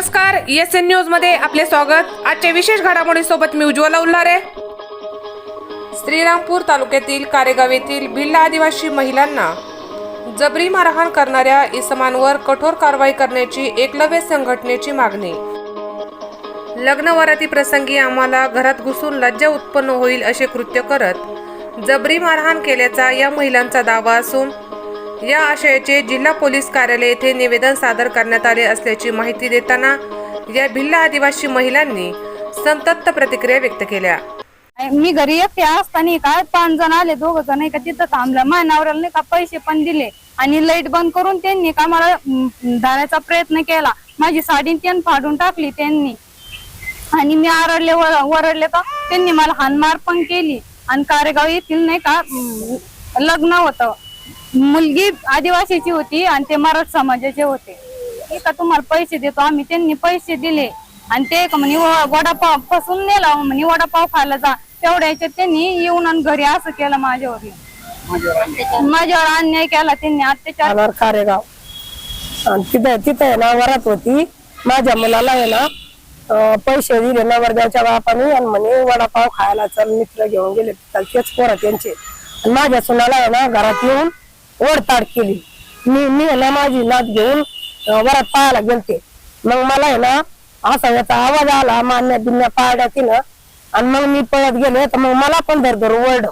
नमस्कार S N न्यूजमध्ये आपले स्वागत. आजच्या विशेष घडामोडी सोबत मी उज्ज्वला उल्हारे. श्रीरामपूर तालुक्यातील कारेगाव येथील भिल्ला आदिवासी महिलांना जबरी मारहाण करणाऱ्या इसमांवर कठोर कारवाई करण्याची एकलव्य संघटनेची मागणी. लग्नवराती प्रसंगी आम्हाला घरात घुसून लज्जा उत्पन्न होईल असे कृत्य करत जबरी मारहाण केल्याचा या महिलांचा दावा असून या आशयाचे जिल्हा पोलीस कार्यालय येथे निवेदन सादर करण्यात आले असल्याची माहिती देताना या भिल्ल आदिवासी महिलांनी संतप्त प्रतिक्रिया व्यक्त केल्या. मी घरी एकटे असताना काय पाच जण आले दोघ जण का तिथं थांबलं माझ्या नवऱ्याला नाही का पैसे पण दिले आणि लाइट बंद करून त्यांनी का मला धरायचा प्रयत्न केला. माझी साडी त्यांनी फाडून टाकली त्यांनी. आणि मी आरडले वर- वरडले तर त्यांनी मला हानमार पण केली. आणि कारेगाव येथील नाही का लग्न होतं. मुलगी आदिवासीची होती आणि ते मराठ समाजाचे होते. मी का तुम्हाला पैसे देतो? आम्ही त्यांनी पैसे दिले. आणि ते म्हणे वडापाव फसून नेला. हो म्हणे वडापाव खायला जा. तेवढ्या याच्यात त्यांनी येऊन आणि घरी असं केलं माझ्यावर. माझ्यावर अन्याय केला त्यांनी. अत्याचार कारेगाव आणि तिथं तिथं ना वरात होती. माझ्या मुलाला आहे ना पैसे दिले नवरदेवच्या बापाने आणि म्हणे वडापाव खायला चल मित्र घेऊन गेले. तेच पोरं त्यांचे. माझ्या सुनाला आहे ना घरात येऊन ओढताड केली. मी मी ना माझी नात घेऊन वरात पाहायला गेलते. मग मला आहे ना असा याचा आवाज आला मान्य बिन्या पाड्या तिनं. आणि मग मी पळत गेले तर मग मला पण धर धर ओरड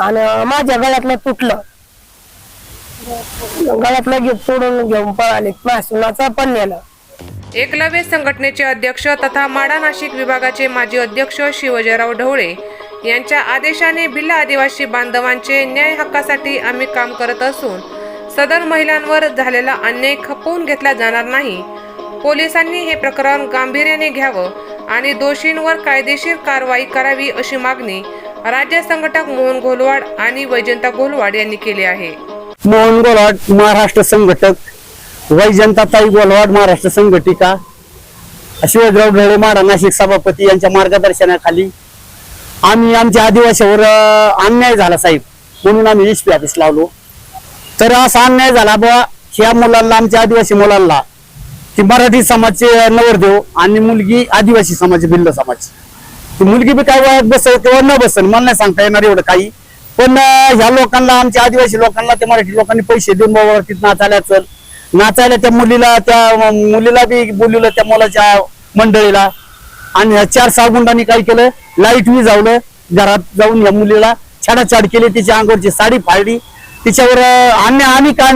आणि माझ्या गळ्यातलं तुटलं. गळ्यातलं घेत तोडून घेऊन पळाले. मासुनाचं पण नेलं. एकलव्य संघटनेचे अध्यक्ष तथा माडा नाशिक विभागाचे माजी अध्यक्ष शिवजयराव ढवळे यांच्या आदेशाने भिल्ल आदिवासी बांधवांचे न्याय हक्कासाठी आम्ही काम करत असून सदर महिलांवर झालेला अन्याय खपवून घेतला जाणार नाही. पोलिसांनी हे प्रकरण गांभीर्याने घ्यावं आणि दोषींवर कायदेशीर कारवाई करावी अशी मागणी राज्य संघटक मोहन घोलवाड आणि वैजंता घोलवाड यांनी केली आहे. मोहन गोलवाड महाराष्ट्र संघटक वैजंताताई गोलवाड महाराष्ट्र संघटिका शिवाजीराव ढळे माडा नाशिक सभापती यांच्या मार्गदर्शनाखाली आम्ही आमच्या आदिवासीवर अन्याय झाला साहेब. म्हणून आम्ही एस पी ऑफिस लावलो. तर असा अन्याय झाला बुवा ह्या मुलांना आमच्या आदिवासी मुलांना ती मराठी समाजचे नवरदेव आणि मुलगी आदिवासी समाज भिल्ल समाज. ती मुलगी बी काय वयात बसेल किंवा न बसेल मला नाही सांगता येणार एवढं काही. पण ह्या लोकांना आमच्या आदिवासी लोकांना त्या मराठी लोकांनी पैसे देऊन बाबावरती नाचायला चल. नाचायला त्या मुलीला त्या मुलीला बी बोलवलं त्या मुलाच्या मंडळीला. आणि चार सहा गुंडांनी काय केलं? लाइट विजावलं घरात जाऊन या मुलीला छाडाछाड केली. तिच्या अंगावरची साडी फाडली. तिच्यावर अन्य आणि काय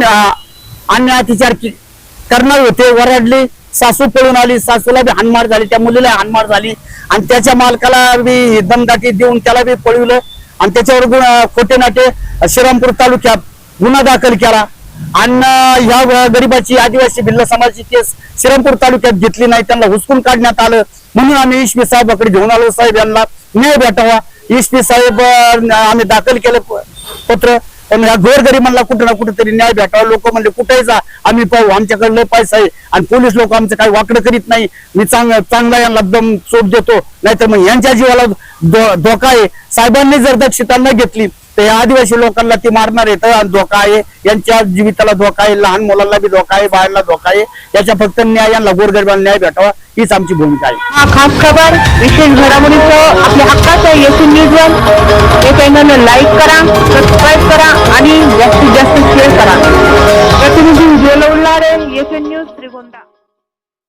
अन्य अत्याचार करणार होते. वरडले सासू पळून आली. सासूला बी हानमार झाली. त्या मुलीला हानमार झाली. आणि त्याच्या मालकाला बी दमदाटी देऊन त्याला बी पळवलं. आणि त्याच्यावर खोटे नाटे श्रीरामपूर तालुक्यात गुन्हा दाखल केला. आणि ह्या गरीबाची गरिबाची आदिवासी भिल्ल समाजाची केस श्रीरामपूर तालुक्यात घेतली नाही त्यांना हुसकून काढण्यात आलं. म्हणून आम्ही ईशपी साहेबाकडे घेऊन आलो. साहेब यांना न्याय भेटावा. ईशपी साहेब आम्ही दाखल केलं पत्र. पण या गोरगरिबांना कुठे ना कुठेतरी न्याय भेटावा. लोक म्हणले कुठेही जा. आम्ही पाहू. आमच्याकडे लय पैसा आहे. आणि पोलीस लोक आमचं काही वाकडं करीत नाही. मी चांग चांगला यांना दम चोप देतो. नाहीतर मग यांच्या जीवाला धोका आहे. साहेबांनी जर दक्षता न घेतली तर या आदिवासी लोकांना ती मारणार येतं आणि धोका आहे. यांच्या जीविताला धोका आहे. लहान मुलांना बी धोका आहे. बाहेरला धोका आहे. याच्या फक्त न्याय यांना गोरगरिबांना न्याय भेटावा. हीच आमची भूमिका आहे. हा खास खबर विशेष घडामोडीचं आपल्या हक्काचं येथील न्यूजवर हे चॅनलला लाईक करा सबस्क्राईब करा आणि जास्तीत जास्त शेअर करा. प्रतिनिधी उज्ज्वल उल्हारे येथील न्यूज